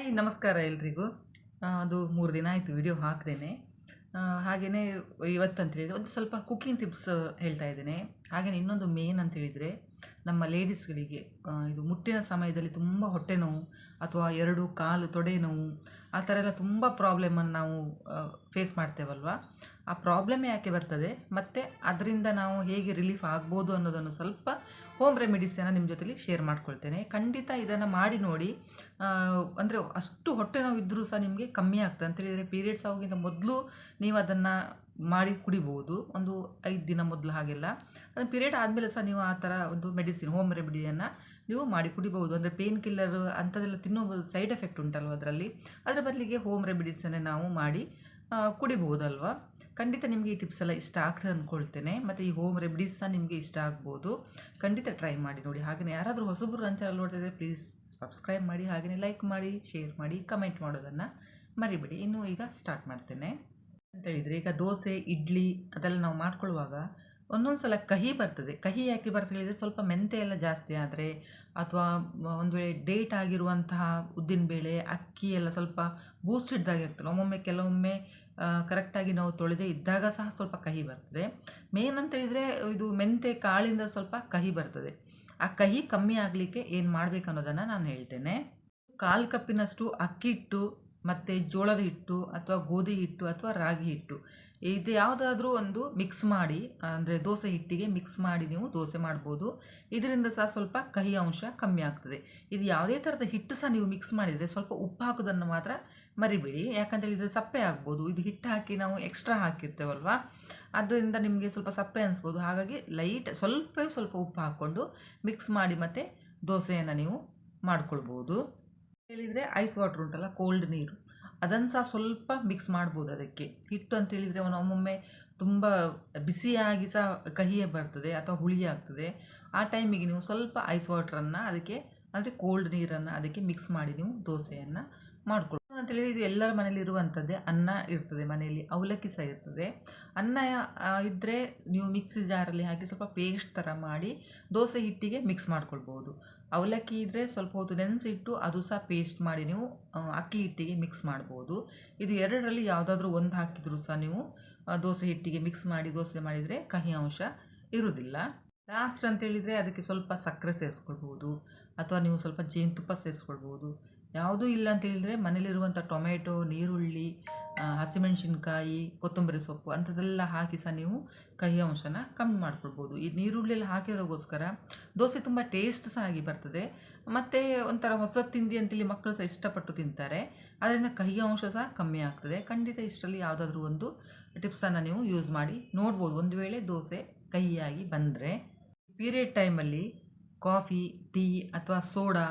Hi, ನಮಸ್ಕಾರ ಎಲ್ರಿಗೂ. ಅದು ಮೂರು ದಿನ ಆಯಿತು ವಿಡಿಯೋ ಹಾಕ್ದೇನೆ. ಹಾಗೆಯೇ ಇವತ್ತು ಅಂತೇಳಿದರೆ ಒಂದು ಸ್ವಲ್ಪ ಕುಕ್ಕಿಂಗ್ ಟಿಪ್ಸ್ ಹೇಳ್ತಾ ಇದ್ದೇನೆ. ಹಾಗೆಯೇ ಇನ್ನೊಂದು ಮೇನ್ ಅಂತ ಹೇಳಿದರೆ ನಮ್ಮ ಲೇಡೀಸ್ಗಳಿಗೆ ಇದು ಮುಟ್ಟಿನ ಸಮಯದಲ್ಲಿ ತುಂಬ ಹೊಟ್ಟೆ ನೋವು ಅಥವಾ ಎರಡು ಕಾಲು ತೊಡೆ ನೋವು, ಆ ಥರ ಎಲ್ಲ ತುಂಬ ಪ್ರಾಬ್ಲಮನ್ನು ನಾವು ಫೇಸ್ ಮಾಡ್ತೇವಲ್ವ? ಆ ಪ್ರಾಬ್ಲಮ್ ಯಾಕೆ ಬರ್ತದೆ? ಮತ್ತು ಅದರಿಂದ ನಾವು ಹೇಗೆ ರಿಲೀಫ್ ಆಗ್ಬೋದು ಅನ್ನೋದನ್ನು ಸ್ವಲ್ಪ ಹೋಮ್ ರೆಮಿಡೀಸನ್ನು ನಿಮ್ಮ ಜೊತೆಲಿ ಶೇರ್ ಮಾಡ್ಕೊಳ್ತೇನೆ. ಖಂಡಿತ ಇದನ್ನು ಮಾಡಿ ನೋಡಿ. ಅಂದರೆ ಅಷ್ಟು ಹೊಟ್ಟೆ ನೋವು ಇದ್ದರೂ ಸಹ ನಿಮಗೆ ಕಮ್ಮಿ ಆಗ್ತದೆ. ಅಂತೇಳಿದರೆ ಪೀರಿಯಡ್ಸ್ ಆಗೋಕ್ಕಿಂತ ಮೊದಲು ನೀವು ಅದನ್ನು ಮಾಡಿ ಕುಡಿಬೋದು. ಒಂದು ಐದು ದಿನ ಮೊದಲು ಹಾಗೆಲ್ಲ. ಅದು ಪೀರಿಯಡ್ ಆದಮೇಲೆ ಸಹ ನೀವು ಆ ಥರ ಒಂದು ಮೆಡಿಸಿನ್ ಹೋಮ್ ರೆಮಿಡಿಯನ್ನು ನೀವು ಮಾಡಿ ಕುಡಿಬೋದು ಅಂದರೆ ಪೇನ್ ಕಿಲ್ಲರ್ ಅಂಥದ್ದೆಲ್ಲ ತಿನ್ನೋಬೋದು ಸೈಡ್ ಎಫೆಕ್ಟ್ ಉಂಟಲ್ವ ಅದರಲ್ಲಿ. ಅದರ ಬದಲಿಗೆ ಹೋಮ್ ರೆಮಿಡೀಸನ್ನೇ ನಾವು ಮಾಡಿ ಆ, ಕುಡಿಬೋದಲ್ವಾ ಖಂಡಿತ ನಿಮಗೆ ಈ ಟಿಪ್ಸ್ ಎಲ್ಲ ಇಷ್ಟ ಆಗ್ತದೆ ಅಂದ್ಕೊಳ್ತೇನೆ ಮತ್ತು ಈ ಹೋಮ್ ರೆಮಿಡೀಸ್ನ ನಿಮಗೆ ಇಷ್ಟ ಆಗ್ಬೋದು. ಖಂಡಿತ ಟ್ರೈ ಮಾಡಿ ನೋಡಿ. ಹಾಗೆಯೇ ಯಾರಾದರೂ ಹೊಸಬ್ರು ನನ್ನ ಚಾನಲ್ ನೋಡ್ತಿದ್ರೆ ಪ್ಲೀಸ್ ಸಬ್ಸ್ಕ್ರೈಬ್ ಮಾಡಿ ಹಾಗೆಯೇ ಲೈಕ್ ಮಾಡಿ ಶೇರ್ ಮಾಡಿ ಕಮೆಂಟ್ ಮಾಡೋದನ್ನು ಮರಿಬೇಡಿ. ಇನ್ನು ಈಗ ಸ್ಟಾರ್ಟ್ ಮಾಡ್ತೇನೆ. ಅಂತ ಹೇಳಿದರೆ ಈಗ ದೋಸೆ, ಇಡ್ಲಿ ಅದೆಲ್ಲ ನಾವು ಮಾಡ್ಕೊಳ್ಳುವಾಗ ಒಂದೊಂದು ಸಲ ಕಹಿ ಬರ್ತದೆ. ಕಹಿ ಯಾಕೆ ಬರ್ತದೆ? ಹೇಳಿದರೆ ಸ್ವಲ್ಪ ಮೆಂತೆ ಎಲ್ಲ ಜಾಸ್ತಿ ಆದರೆ ಅಥವಾ ಒಂದು ವೇಳೆ ಡೇಟ್ ಆಗಿರುವಂತಹ ಉದ್ದಿನಬೇಳೆ ಅಕ್ಕಿ ಎಲ್ಲ ಸ್ವಲ್ಪ ಬೂಸ್ಟ್ ಆಗ್ತದೆ. ಒಮ್ಮೊಮ್ಮೆ ಕೆಲವೊಮ್ಮೆ ಕರೆಕ್ಟಾಗಿ ನಾವು ತೊಳೆದೇ ಇದ್ದಾಗ ಸಹ ಸ್ವಲ್ಪ ಕಹಿ ಬರ್ತದೆ. ಮೇನ್ ಅಂತ ಹೇಳಿದರೆ ಇದು ಮೆಂತೆ ಕಾಳಿಂದ ಸ್ವಲ್ಪ ಕಹಿ ಬರ್ತದೆ. ಆ ಕಹಿ ಕಮ್ಮಿ ಆಗಲಿಕ್ಕೆ ಏನು ಮಾಡಬೇಕು ಅನ್ನೋದನ್ನು ನಾನು ಹೇಳ್ತೇನೆ. ಕಾಲು ಕಪ್ಪಿನಷ್ಟು ಅಕ್ಕಿ ಹಿಟ್ಟು ಮತ್ತು ಜೋಳದ ಹಿಟ್ಟು ಅಥವಾ ಗೋಧಿ ಹಿಟ್ಟು ಅಥವಾ ರಾಗಿ ಹಿಟ್ಟು. ಇದು ಯಾವುದಾದ್ರೂ ಒಂದು ಮಿಕ್ಸ್ ಮಾಡಿ, ಅಂದರೆ ದೋಸೆ ಹಿಟ್ಟಿಗೆ ಮಿಕ್ಸ್ ಮಾಡಿ ನೀವು ದೋಸೆ ಮಾಡ್ಬೋದು. ಇದರಿಂದ ಸಹ ಸ್ವಲ್ಪ ಕಹಿ ಅಂಶ ಕಮ್ಮಿ ಆಗ್ತದೆ. ಇದು ಯಾವುದೇ ಥರದ ಹಿಟ್ಟು ಸಹ ನೀವು ಮಿಕ್ಸ್ ಮಾಡಿದರೆ ಸ್ವಲ್ಪ ಉಪ್ಪು ಹಾಕೋದನ್ನು ಮಾತ್ರ ಮರಿಬೇಡಿ. ಯಾಕಂದರೆ ಇದು ಸಪ್ಪೆ ಆಗ್ಬೋದು. ಇದು ಹಿಟ್ಟು ಹಾಕಿ ನಾವು ಎಕ್ಸ್ಟ್ರಾ ಹಾಕಿರ್ತೇವಲ್ವಾ? ಅದರಿಂದ ನಿಮಗೆ ಸ್ವಲ್ಪ ಸಪ್ಪೆ ಅನಿಸ್ಬೋದು. ಹಾಗಾಗಿ ಲೈಟ್ ಸ್ವಲ್ಪ ಸ್ವಲ್ಪ ಉಪ್ಪು ಹಾಕ್ಕೊಂಡು ಮಿಕ್ಸ್ ಮಾಡಿ ಮತ್ತು ದೋಸೆಯನ್ನು ನೀವು ಮಾಡ್ಕೊಳ್ಬೋದು. ಹೇಳಿದರೆ ಐಸ್ ವಾಟ್ರ್ ಉಂಟಲ್ಲ ಕೋಲ್ಡ್ ನೀರು. ಅದನ್ನು ಸಹ ಸ್ವಲ್ಪ ಮಿಕ್ಸ್ ಮಾಡ್ಬೋದು ಅದಕ್ಕೆ. ಹಿಟ್ಟು ಅಂತ ಹೇಳಿದರೆ ಅವನು ಒಮ್ಮೊಮ್ಮೆ ತುಂಬ ಬಿಸಿಯಾಗಿ ಸಹ ಕಹಿಯೇ ಬರ್ತದೆ ಅಥವಾ ಹುಳಿ ಆಗ್ತದೆ ಆ ಟೈಮಿಗೆ ನೀವು ಸ್ವಲ್ಪ ಐಸ್ ವಾಟ್ರನ್ನು ಅದಕ್ಕೆ, ಅಂದರೆ ಕೋಲ್ಡ್ ನೀರನ್ನು ಅದಕ್ಕೆ ಮಿಕ್ಸ್ ಮಾಡಿ ನೀವು ದೋಸೆಯನ್ನು ಮಾಡ್ಕೊಳ್ಳಿ ಅಂತೇಳಿ ಇದು ಎಲ್ಲರ ಮನೇಲಿ ಇರುವಂಥದ್ದೇ ಅನ್ನ ಇರ್ತದೆ ಮನೆಯಲ್ಲಿ, ಅವಲಕ್ಕಿ ಸಹ ಇರ್ತದೆ. ಅನ್ನ ಇದ್ದರೆ ನೀವು ಮಿಕ್ಸಿ ಜಾರಲ್ಲಿ ಹಾಕಿ ಸ್ವಲ್ಪ ಪೇಸ್ಟ್ ಥರ ಮಾಡಿ ದೋಸೆ ಹಿಟ್ಟಿಗೆ ಮಿಕ್ಸ್ ಮಾಡ್ಕೊಳ್ಬೋದು. ಅವಲಕ್ಕಿ ಇದ್ದರೆ ಸ್ವಲ್ಪ ಹೊತ್ತು ನೆನೆಸಿಟ್ಟು ಅದು ಸಹ ಪೇಸ್ಟ್ ಮಾಡಿ ನೀವು ಅಕ್ಕಿ ಹಿಟ್ಟಿಗೆ ಮಿಕ್ಸ್ ಮಾಡ್ಬೋದು. ಇದು ಎರಡರಲ್ಲಿ ಯಾವುದಾದ್ರೂ ಒಂದು ಹಾಕಿದರೂ ಸಹ ನೀವು ದೋಸೆ ಹಿಟ್ಟಿಗೆ ಮಿಕ್ಸ್ ಮಾಡಿ, ದೋಸೆ ಮಾಡಿದರೆ ಕಹಿ ಅಂಶ ಇರುವುದಿಲ್ಲ. ಲಾಸ್ಟ್ ಅಂತೇಳಿದರೆ ಅದಕ್ಕೆ ಸ್ವಲ್ಪ ಸಕ್ಕರೆ ಸೇರಿಸ್ಕೊಳ್ಬೋದು, ಅಥವಾ ನೀವು ಸ್ವಲ್ಪ ಜೇನುತುಪ್ಪ ಸೇರಿಸ್ಕೊಳ್ಬೋದು. ಯಾವುದೂ ಇಲ್ಲ ಅಂತೇಳಿದರೆ ಮನೇಲಿರುವಂಥ ಟೊಮೆಟೊ, ನೀರುಳ್ಳಿ ಹಸಿಮೆಣಸಿನ್ಕಾಯಿ, ಕೊತ್ತಂಬರಿ ಸೊಪ್ಪು ಅಂಥದ್ದೆಲ್ಲ ಹಾಕಿ ಸಹ ನೀವು ಕಹಿ ಅಂಶನ ಕಮ್ಮಿ ಮಾಡ್ಕೊಳ್ಬೋದು. ಈ ನೀರುಳ್ಳಿಯಲ್ಲಿ ಹಾಕಿರೋಗೋಸ್ಕರ ದೋಸೆ ತುಂಬ ಟೇಸ್ಟ್ ಸಹ ಆಗಿ ಬರ್ತದೆ. ಮತ್ತು ಒಂಥರ ಹೊಸ ತಿಂಡಿ ಅಂತೇಳಿ ಮಕ್ಕಳು ಸಹ ಇಷ್ಟಪಟ್ಟು ತಿಂತಾರೆ. ಅದರಿಂದ ಕಹಿ ಅಂಶ ಸಹ ಕಮ್ಮಿ ಆಗ್ತದೆ. ಖಂಡಿತ ಇಷ್ಟರಲ್ಲಿ ಯಾವುದಾದ್ರೂ ಒಂದು ಟಿಪ್ಸನ್ನು ನೀವು ಯೂಸ್ ಮಾಡಿ ನೋಡ್ಬೋದು. ಒಂದು ವೇಳೆ ದೋಸೆ ಕಹಿಯಾಗಿ ಬಂದರೆ ಪೀರಿಯಡ್ ಟೈಮಲ್ಲಿ ಕಾಫಿ, ಟೀ ಅಥವಾ ಸೋಡಾ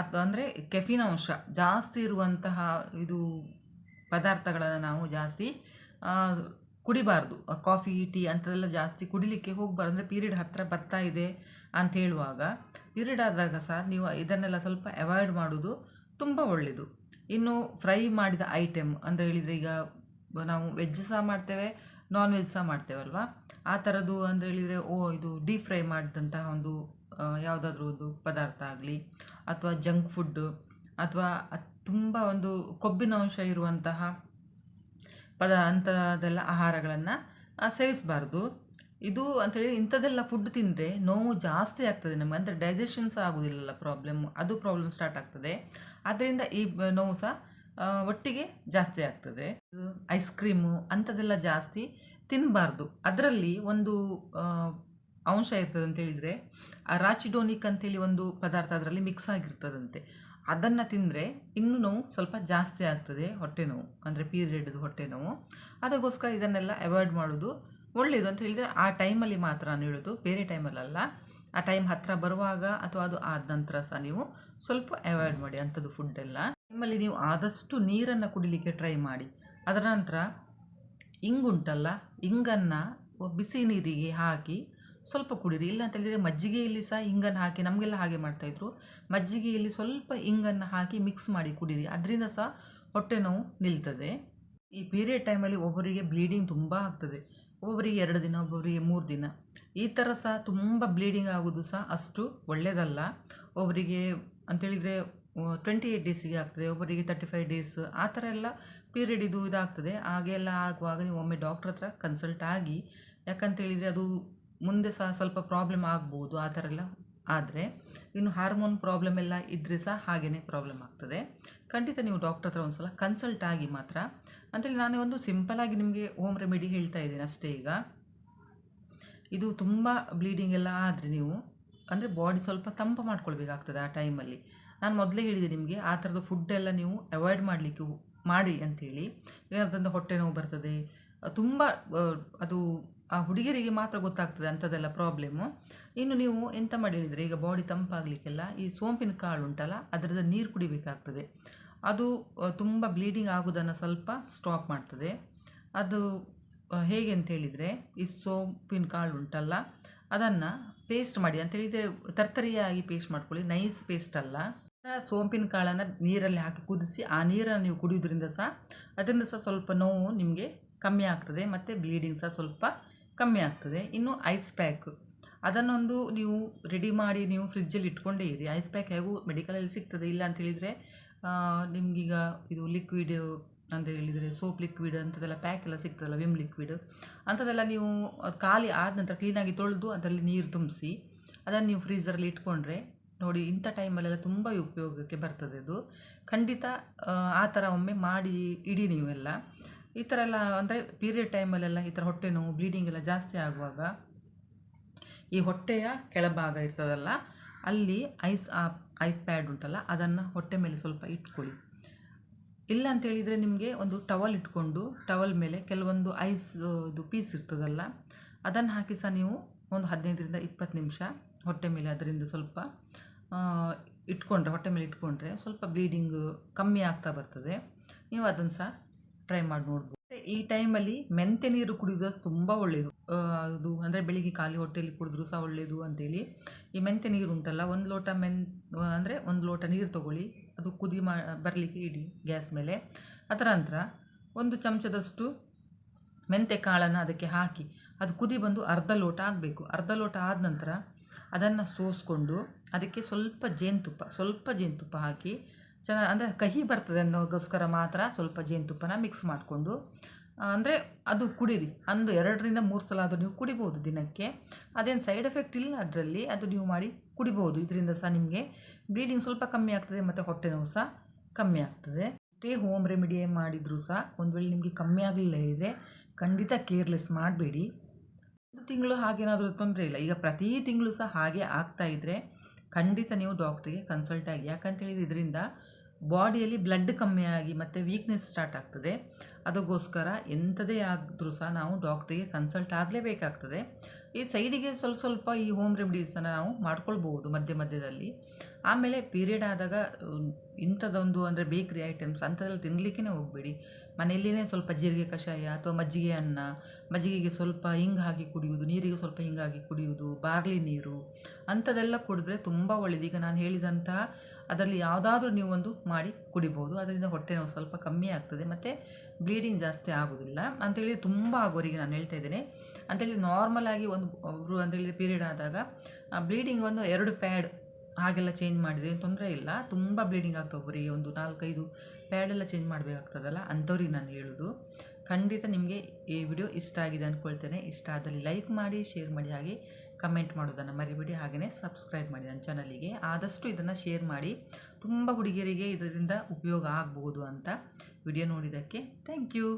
ಅಥವಾ ಅಂದರೆ ಕೆಫಿನ ಅಂಶ ಜಾಸ್ತಿ ಇರುವಂತಹ ಇದು ಪದಾರ್ಥಗಳನ್ನು ನಾವು ಜಾಸ್ತಿ ಕುಡಿಬಾರ್ದು. ಕಾಫಿ, ಟೀ ಅಂಥದ್ದೆಲ್ಲ ಜಾಸ್ತಿ ಕುಡಿಲಿಕ್ಕೆ ಹೋಗಬಾರ್ದು. ಅಂದರೆ ಪೀರಿಯಡ್ ಹತ್ತಿರ ಬರ್ತಾ ಇದೆ ಅಂತ ಹೇಳುವಾಗ, ಪೀರಿಯಡ್ ಆದಾಗ ಸಹ ನೀವು ಇದನ್ನೆಲ್ಲ ಸ್ವಲ್ಪ ಅವಾಯ್ಡ್ ಮಾಡೋದು ತುಂಬ ಒಳ್ಳೆಯದು ಇನ್ನು ಫ್ರೈ ಮಾಡಿದ ಐಟಮ್ ಅಂತ ಹೇಳಿದರೆ ಈಗ ನಾವು ವೆಜ್ ಸಹ ಮಾಡ್ತೇವೆ ನಾನ್ ವೆಜ್ ಸಹ ಮಾಡ್ತೇವಲ್ವಾ? ಆ ಥರದ್ದು ಅಂತ ಹೇಳಿದರೆ, ಓ, ಇದು ಡೀಪ್ ಫ್ರೈ ಮಾಡಿದಂತಹ ಒಂದು ಯಾವುದಾದ್ರೂ ಒಂದು ಪದಾರ್ಥ ಆಗಲಿ, ಅಥವಾ ಜಂಕ್ ಫುಡ್ಡು ಅಥವಾ ತುಂಬ ಒಂದು ಕೊಬ್ಬಿನ ಅಂಶ ಇರುವಂತಹ ಪದ ಅಂಥದ್ದೆಲ್ಲ ಆಹಾರಗಳನ್ನು ಸೇವಿಸಬಾರ್ದು. ಇದು ಅಂಥೇಳಿ ಇಂಥದ್ದೆಲ್ಲ ಫುಡ್ ತಿಂದರೆ ನೋವು ಜಾಸ್ತಿ ಆಗ್ತದೆ ನಮಗೆ. ಅಂದರೆ ಡೈಜೆಷನ್ ಸಹ ಆಗೋದಿಲ್ಲ ಪ್ರಾಬ್ಲಮ್ ಅದು ಪ್ರಾಬ್ಲಮ್ ಸ್ಟಾರ್ಟ್ ಆಗ್ತದೆ. ಆದ್ದರಿಂದ ಈ ನೋವು ಸಹ ಒಟ್ಟಿಗೆ ಜಾಸ್ತಿ ಆಗ್ತದೆ. ಐಸ್ ಕ್ರೀಮು ಅಂಥದ್ದೆಲ್ಲ ಜಾಸ್ತಿ ತಿನ್ನಬಾರ್ದು ಅದರಲ್ಲಿ ಒಂದು ಅಂಶ ಇರ್ತದೆ ಅಂತ ಹೇಳಿದರೆ ರಾಚಿಡೋನಿಕ್ ಅಂತೇಳಿ ಒಂದು ಪದಾರ್ಥ ಅದರಲ್ಲಿ ಮಿಕ್ಸ್ ಆಗಿರ್ತದಂತೆ. ಅದನ್ನು ತಿಂದರೆ ಇನ್ನೂ ನೋವು ಸ್ವಲ್ಪ ಜಾಸ್ತಿ ಆಗ್ತದೆ ಹೊಟ್ಟೆ ನೋವು, ಅಂದರೆ ಪೀರಿಯಡ್ದು ಹೊಟ್ಟೆ ನೋವು. ಅದಕ್ಕೋಸ್ಕರ ಇದನ್ನೆಲ್ಲ ಅವಾಯ್ಡ್ ಮಾಡೋದು ಒಳ್ಳೆಯದು ಅಂತ ಹೇಳಿದರೆ ಆ ಟೈಮಲ್ಲಿ ಮಾತ್ರ ನಾನು ಹೇಳೋದು, ಬೇರೆ ಟೈಮಲ್ಲಲ್ಲ ಆ ಟೈಮ್ ಹತ್ತಿರ ಬರುವಾಗ ಅಥವಾ ಅದು ಆದ ನಂತರ ಸಹ ನೀವು ಸ್ವಲ್ಪ ಅವಾಯ್ಡ್ ಮಾಡಿ ಅಂಥದ್ದು ಫುಡ್ಡೆಲ್ಲ ನಿಮ್ಮಲ್ಲಿ ನೀವು ಆದಷ್ಟು ನೀರನ್ನು ಕುಡಿಲಿಕ್ಕೆ ಟ್ರೈ ಮಾಡಿ. ಅದರ ನಂತರ ಇಂಗುಂಟಲ್ಲ, ಇಂಗನ್ನು ಬಿಸಿ ನೀರಿಗೆ ಹಾಕಿ ಸ್ವಲ್ಪ ಕುಡೀರಿ, ಇಲ್ಲ ಅಂತ ಹೇಳಿದರೆ ಮಜ್ಜಿಗೆಯಲ್ಲಿ ಸಹ ಇಂಗನ್ನು ಹಾಕಿ, ನಮಗೆಲ್ಲ ಹಾಗೆ ಮಾಡ್ತಾಯಿದ್ರು ಮಜ್ಜಿಗೆಯಲ್ಲಿ ಸ್ವಲ್ಪ ಇಂಗನ್ನು ಹಾಕಿ ಮಿಕ್ಸ್ ಮಾಡಿ ಕುಡೀರಿ, ಅದರಿಂದ ಸಹ ಹೊಟ್ಟೆ ನೋವು ನಿಲ್ತದೆ. ಈ ಪೀರಿಯಡ್ ಟೈಮಲ್ಲಿ ಒಬ್ಬರಿಗೆ ಬ್ಲೀಡಿಂಗ್ ತುಂಬ ಆಗ್ತದೆ. ಒಬ್ಬೊಬ್ಬರಿಗೆ ಎರಡು ದಿನ, ಒಬ್ಬೊಬ್ಬರಿಗೆ ಮೂರು ದಿನ. ಈ ಥರ ಸಹ ತುಂಬ ಬ್ಲೀಡಿಂಗ್ ಆಗೋದು ಸಹ ಅಷ್ಟು ಒಳ್ಳೆಯದಲ್ಲ ಒಬ್ಬರಿಗೆ ಅಂತೇಳಿದರೆ ಟ್ವೆಂಟಿ ಏಯ್ಟ್ ಡೇಸಿಗೆ ಆಗ್ತದೆ ಒಬ್ಬರಿಗೆ ತರ್ಟಿ ಫೈವ್ ಡೇಸ್ ಆ ಥರ ಎಲ್ಲ ಪೀರಿಯಡ್ ಇದು ಇದಾಗ್ತದೆ. ಹಾಗೆಲ್ಲ ಆಗುವಾಗ ನೀವು ಒಮ್ಮೆ ಡಾಕ್ಟ್ರ್ ಹತ್ರ ಕನ್ಸಲ್ಟ್ ಆಗಿ ಯಾಕಂತೇಳಿದರೆ ಅದು ಮುಂದೆ ಸಹ ಸ್ವಲ್ಪ ಪ್ರಾಬ್ಲಮ್ ಆಗ್ಬೋದು, ಆ ಥರ ಎಲ್ಲ ಆದರೆ ಇನ್ನು ಹಾರ್ಮೋನ್ ಪ್ರಾಬ್ಲಮ್ ಎಲ್ಲ ಇದ್ದರೆ ಸಹ ಹಾಗೆಯೇ ಪ್ರಾಬ್ಲಮ್ ಆಗ್ತದೆ. ಖಂಡಿತ ನೀವು ಡಾಕ್ಟರ್ ಹತ್ರ ಒಂದು ಸಲ ಕನ್ಸಲ್ಟ್ ಆಗಿ ಮಾತ್ರ. ಅಂತೇಳಿ ನಾನು ಒಂದು ಸಿಂಪಲಾಗಿ ನಿಮಗೆ ಹೋಮ್ ರೆಮಿಡಿ ಹೇಳ್ತಾ ಇದ್ದೀನಿ ಅಷ್ಟೇ ಈಗ. ಇದು ತುಂಬ ಬ್ಲೀಡಿಂಗ್ ಎಲ್ಲ ಆದರೆ ನೀವು, ಅಂದರೆ ಬಾಡಿ ಸ್ವಲ್ಪ ತಂಪು ಮಾಡ್ಕೊಳ್ಬೇಕಾಗ್ತದೆ ಆ ಟೈಮಲ್ಲಿ ನಾನು ಮೊದಲೇ ಹೇಳಿದೆ ನಿಮಗೆ, ಆ ಥರದ ಫುಡ್ಡೆಲ್ಲ ನೀವು ಅವಾಯ್ಡ್ ಮಾಡಲಿಕ್ಕೆ ಮಾಡಿ ಅಂಥೇಳಿ ಏನಾದ್ರಿಂದ ಹೊಟ್ಟೆ ನೋವು ಬರ್ತದೆ, ತುಂಬ ಅದು ಆ ಹುಡುಗಿಯರಿಗೆ ಮಾತ್ರ ಗೊತ್ತಾಗ್ತದೆ ಅಂಥದ್ದೆಲ್ಲ ಪ್ರಾಬ್ಲಮ್ಮು ಇನ್ನು ನೀವು ಎಂತ ಮಾಡಿ ಹೇಳಿದರೆ, ಈಗ ಬಾಡಿ ತಂಪಾಗಲಿಕ್ಕೆಲ್ಲ ಈ ಸೋಂಪಿನ ಕಾಳು ಉಂಟಲ್ಲ, ಅದರದ್ದು ನೀರು ಕುಡಿಬೇಕಾಗ್ತದೆ. ಅದು ತುಂಬ ಬ್ಲೀಡಿಂಗ್ ಆಗೋದನ್ನು ಸ್ವಲ್ಪ ಸ್ಟಾಪ್ ಮಾಡ್ತದೆ. ಅದು ಹೇಗೆ ಅಂತ ಹೇಳಿದರೆ, ಈ ಸೋಂಪಿನ ಕಾಳು ಉಂಟಲ್ಲ, ಅದನ್ನು ಪೇಸ್ಟ್ ಮಾಡಿ ಅಂತ ಹೇಳಿದರೆ, ತರ್ತರಿಯಾಗಿ ಪೇಸ್ಟ್ ಮಾಡ್ಕೊಳ್ಳಿ ನೈಸ್ ಪೇಸ್ಟ್ ಅಲ್ಲ. ಸೋಂಪಿನ ಕಾಳನ್ನು ನೀರಲ್ಲಿ ಹಾಕಿ ಕುದಿಸಿ, ಆ ನೀರನ್ನು ನೀವು ಕುಡಿಯೋದ್ರಿಂದ ಸಹ, ಅದರಿಂದ ಸಹ ಸ್ವಲ್ಪ ನೋವು ನಿಮಗೆ ಕಮ್ಮಿ ಆಗ್ತದೆ, ಮತ್ತು ಬ್ಲೀಡಿಂಗ್ ಸಹ ಸ್ವಲ್ಪ ಕಮ್ಮಿ ಆಗ್ತದೆ. ಇನ್ನು ಐಸ್ ಪ್ಯಾಕ್ ಅದನ್ನೊಂದು ನೀವು ರೆಡಿ ಮಾಡಿ ನೀವು ಫ್ರಿಜ್ಜಲ್ಲಿ ಇಟ್ಕೊಂಡೇ ಇರಿ. ಐಸ್ ಪ್ಯಾಕ್ ಹೇಗೂ ಮೆಡಿಕಲಲ್ಲಿ ಸಿಗ್ತದೆ. ಇಲ್ಲ ಅಂತ ಹೇಳಿದರೆ ನಿಮಗೀಗ ಇದು ಲಿಕ್ವಿಡ್ ಅಂತ ಹೇಳಿದರೆ ಸೋಪ್ ಲಿಕ್ವಿಡ್ ಅಂಥದ್ದೆಲ್ಲ ಪ್ಯಾಕ್ ಎಲ್ಲ ಸಿಗ್ತದಲ್ಲ ವಿಮ್ ಲಿಕ್ವಿಡ್ ಅಂಥದ್ದೆಲ್ಲ ನೀವು ಖಾಲಿ ಆದ ನಂತರ ಕ್ಲೀನಾಗಿ ತೊಳೆದು ಅದರಲ್ಲಿ ನೀರು ತುಂಬಿಸಿ, ಅದನ್ನು ನೀವು ಫ್ರೀಝರಲ್ಲಿ ಇಟ್ಕೊಂಡ್ರೆ, ನೋಡಿ ಇಂಥ ಟೈಮಲ್ಲೆಲ್ಲ ತುಂಬ ಉಪಯೋಗಕ್ಕೆ ಬರ್ತದೆ ಅದು. ಖಂಡಿತ ಆ ಥರ ಒಮ್ಮೆ ಮಾಡಿ ಇಡಿ ನೀವೆಲ್ಲ. ಈ ಥರ ಎಲ್ಲ ಅಂದರೆ ಪೀರಿಯಡ್ ಟೈಮಲ್ಲೆಲ್ಲ ಈ ಥರ ಹೊಟ್ಟೆ ನೋವು ಬ್ಲೀಡಿಂಗ್ ಎಲ್ಲ ಜಾಸ್ತಿ ಆಗುವಾಗ ಈ ಹೊಟ್ಟೆಯ ಕೆಳಭಾಗ ಇರ್ತದಲ್ಲ, ಅಲ್ಲಿ ಐಸ್ ಐಸ್ ಪ್ಯಾಡ್ ಉಂಟಲ್ಲ, ಅದನ್ನು ಹೊಟ್ಟೆ ಮೇಲೆ ಸ್ವಲ್ಪ ಇಟ್ಕೊಳ್ಳಿ. ಇಲ್ಲ ಅಂತ ಹೇಳಿದರೆ ನಿಮಗೆ ಒಂದು ಟವಲ್ ಇಟ್ಕೊಂಡು ಟವಲ್ ಮೇಲೆ ಕೆಲವೊಂದು ಐಸ್ ಇದು ಪೀಸ್ ಇರ್ತದಲ್ಲ, ಅದನ್ನು ಹಾಕಿ ಸಹ ನೀವು ಒಂದು ಹದಿನೈದರಿಂದ ಇಪ್ಪತ್ತು ನಿಮಿಷ ಹೊಟ್ಟೆ ಮೇಲೆ ಅದರಿಂದ ಸ್ವಲ್ಪ ಇಟ್ಕೊಂಡ್ರೆ, ಹೊಟ್ಟೆ ಮೇಲೆ ಇಟ್ಕೊಂಡ್ರೆ ಸ್ವಲ್ಪ ಬ್ಲೀಡಿಂಗ್ ಕಮ್ಮಿ ಆಗ್ತಾ ಬರ್ತದೆ. ನೀವು ಅದನ್ನು ಸಹ ಟ್ರೈ ಮಾಡಿ ನೋಡ್ಬೋದು. ಈ ಟೈಮಲ್ಲಿ ಮೆಂತೆ ನೀರು ಕುಡಿಯೋದು ತುಂಬ ಒಳ್ಳೆಯದು ಅದು ಅಂದರೆ ಬೆಳಿಗ್ಗೆ ಖಾಲಿ ಹೊಟ್ಟೆಯಲ್ಲಿ ಕುಡಿದ್ರು ಸಹ ಒಳ್ಳೆಯದು ಅಂತೇಳಿ. ಈ ಮೆಂತೆ ನೀರು ಉಂಟಲ್ಲ, ಒಂದು ಲೋಟ ಮೆನ್, ಅಂದರೆ ಒಂದು ಲೋಟ ನೀರು ತಗೊಳ್ಳಿ. ಅದು ಕುದಿ ಮಾ, ಬರಲಿಕ್ಕೆ ಇಡಿ ಗ್ಯಾಸ್ ಮೇಲೆ. ಅದರ ನಂತರ ಒಂದು ಚಮಚದಷ್ಟು ಮೆಂತೆ ಕಾಳನ್ನು ಅದಕ್ಕೆ ಹಾಕಿ, ಅದು ಕುದಿ ಬಂದು ಅರ್ಧ ಲೋಟ ಆಗಬೇಕು. ಅರ್ಧ ಲೋಟ ಆದ ನಂತರ ಅದನ್ನು ಸೋಸ್ಕೊಂಡು ಅದಕ್ಕೆ ಸ್ವಲ್ಪ ಜೇನುತುಪ್ಪ ಸ್ವಲ್ಪ ಜೇನುತುಪ್ಪ ಹಾಕಿ ಚೆನ್ನಾಗಿ ಅಂದರೆ ಕಹಿ ಬರ್ತದೆ ಅನ್ನೋಗೋಸ್ಕರ ಮಾತ್ರ ಸ್ವಲ್ಪ ಜೇನುತುಪ್ಪನ ಮಿಕ್ಸ್ ಮಾಡಿಕೊಂಡು ಅಂದರೆ ಅದು ಕುಡೀರಿ. ಅಂದು ಎರಡರಿಂದ ಮೂರು ಸಲ ಅದು ನೀವು ಕುಡಿಬೋದು ದಿನಕ್ಕೆ. ಅದೇನು ಸೈಡ್ ಎಫೆಕ್ಟ್ ಇಲ್ಲ ಅದರಲ್ಲಿ, ಅದು ನೀವು ಮಾಡಿ ಕುಡಿಬೋದು. ಇದರಿಂದ ಸಹ ನಿಮಗೆ ಬ್ಲೀಡಿಂಗ್ ಸ್ವಲ್ಪ ಕಮ್ಮಿ ಆಗ್ತದೆ ಮತ್ತು ಹೊಟ್ಟೆ ನೋವು ಸಹ ಕಮ್ಮಿ ಆಗ್ತದೆ. ಅಷ್ಟೇ ಹೋಮ್ ರೆಮಿಡಿ ಮಾಡಿದರೂ ಸಹ ಒಂದು ವೇಳೆ ನಿಮಗೆ ಕಮ್ಮಿ ಆಗಲಿಲ್ಲ ಹೇಳಿದರೆ ಖಂಡಿತ ಕೇರ್ಲೆಸ್ ಮಾಡಬೇಡಿ. ಒಂದು ತಿಂಗಳು ಹಾಗೇನಾದರೂ ತೊಂದರೆ ಇಲ್ಲ. ಈಗ ಪ್ರತಿ ತಿಂಗಳು ಸಹ ಹಾಗೆ ಆಗ್ತಾ ಇದ್ದರೆ ಖಂಡಿತ ನೀವು ಡಾಕ್ಟ್ರಿಗೆ ಕನ್ಸಲ್ಟ್ ಆಗಿ. ಯಾಕಂತೇಳಿದ್ರೆ ಇದರಿಂದ ಬಾಡಿಯಲ್ಲಿ ಬ್ಲಡ್ ಕಮ್ಮಿ ಆಗಿ ಮತ್ತು ವೀಕ್ನೆಸ್ ಸ್ಟಾರ್ಟ್ ಆಗ್ತದೆ. ಅದಕ್ಕೋಸ್ಕರ ಎಂಥದೇ ಆದರೂ ಸಹ ನಾವು ಡಾಕ್ಟ್ರಿಗೆ ಕನ್ಸಲ್ಟ್ ಆಗಲೇಬೇಕಾಗ್ತದೆ. ಈ ಸೈಡಿಗೆ ಸ್ವಲ್ಪ ಸ್ವಲ್ಪ ಈ ಹೋಮ್ ರೆಮಿಡೀಸನ್ನು ನಾವು ಮಾಡ್ಕೊಳ್ಬೋದು ಮಧ್ಯ ಮಧ್ಯದಲ್ಲಿ. ಆಮೇಲೆ ಪೀರಿಯಡ್ ಆದಾಗ ಇಂಥದ್ದೊಂದು ಅಂದರೆ ಬೇಕ್ರಿ ಐಟಮ್ಸ್ ಅಂಥದ್ದೆಲ್ಲ ತಿನ್ನಲಿಕ್ಕೆ ಹೋಗಬೇಡಿ. ಮನೆಯಲ್ಲೇ ಸ್ವಲ್ಪ ಜೀರಿಗೆ ಕಷಾಯ ಅಥವಾ ಮಜ್ಜಿಗೆ ಅನ್ನ, ಮಜ್ಜಿಗೆಗೆ ಸ್ವಲ್ಪ ಹಿಂಗೆ ಹಾಕಿ ಕುಡಿಯುವುದು, ನೀರಿಗೆ ಸ್ವಲ್ಪ ಹಿಂಗಾಗಿ ಕುಡಿಯುವುದು, ಬಾರ್ಲಿ ನೀರು ಅಂಥದ್ದೆಲ್ಲ ಕುಡಿದ್ರೆ ತುಂಬ ಒಳ್ಳೆಯದು ಈಗ ನಾನು ಹೇಳಿದಂತಹ ಅದರಲ್ಲಿ ಯಾವುದಾದ್ರೂ ನೀವು ಒಂದು ಮಾಡಿ ಕುಡಿಬೋದು. ಅದರಿಂದ ಹೊಟ್ಟೆ ನೋವು ಸ್ವಲ್ಪ ಕಮ್ಮಿ ಆಗ್ತದೆ. ಮತ್ತು ಬ್ಲೀಡಿಂಗ್ ಜಾಸ್ತಿ ಆಗೋದಿಲ್ಲ. ಅಂತೇಳಿ ತುಂಬ ಆಗೋರಿಗೆ ನಾನು ಹೇಳ್ತಾ ಇದ್ದೇನೆ. ಅಂತೇಳಿ ನಾರ್ಮಲ್ ಆಗಿ ಒಂದು ಒಬ್ಬರು ಅಂತೇಳಿ ಪೀರಿಯಡ್ ಆದಾಗ ಬ್ಲೀಡಿಂಗ್ ಒಂದು ಎರಡು ಪ್ಯಾಡ್ ಹಾಗೆಲ್ಲ ಚೇಂಜ್ ಮಾಡಿದರೆ ತೊಂದರೆ ಇಲ್ಲ. ತುಂಬ ಬ್ಲೀಡಿಂಗ್ ಆಗ್ತದೆ ಒಬ್ಬರಿಗೆ ಒಂದು ನಾಲ್ಕೈದು ಪ್ಯಾಡೆಲ್ಲ ಚೇಂಜ್ ಮಾಡಬೇಕಾಗ್ತದಲ್ಲ? ಅಂಥವ್ರಿಗೆ ನಾನು ಹೇಳೋದು. ಖಂಡಿತ ನಿಮಗೆ ಈ ವಿಡಿಯೋ ಇಷ್ಟ ಆಗಿದೆ ಅಂದ್ಕೊಳ್ತೇನೆ ಇಷ್ಟ ಆದಲ್ಲಿ ಲೈಕ್ ಮಾಡಿ ಶೇರ್ ಮಾಡಿ ಹಾಗೆ ಕಮೆಂಟ್ ಮಾಡೋದನ್ನು ಮರಿಬೇಡಿ. ಹಾಗೆಯೇ ಸಬ್ಸ್ಕ್ರೈಬ್ ಮಾಡಿ ನನ್ನ ಚಾನಲಿಗೆ ಆದಷ್ಟು ಇದನ್ನು ಶೇರ್ ಮಾಡಿ. ತುಂಬ ಹುಡುಗಿಯರಿಗೆ ಇದರಿಂದ ಉಪಯೋಗ ಆಗ್ಬೋದು ಅಂತ ವಿಡಿಯೋ ನೋಡಿದ್ದಕ್ಕೆ ಥ್ಯಾಂಕ್ ಯು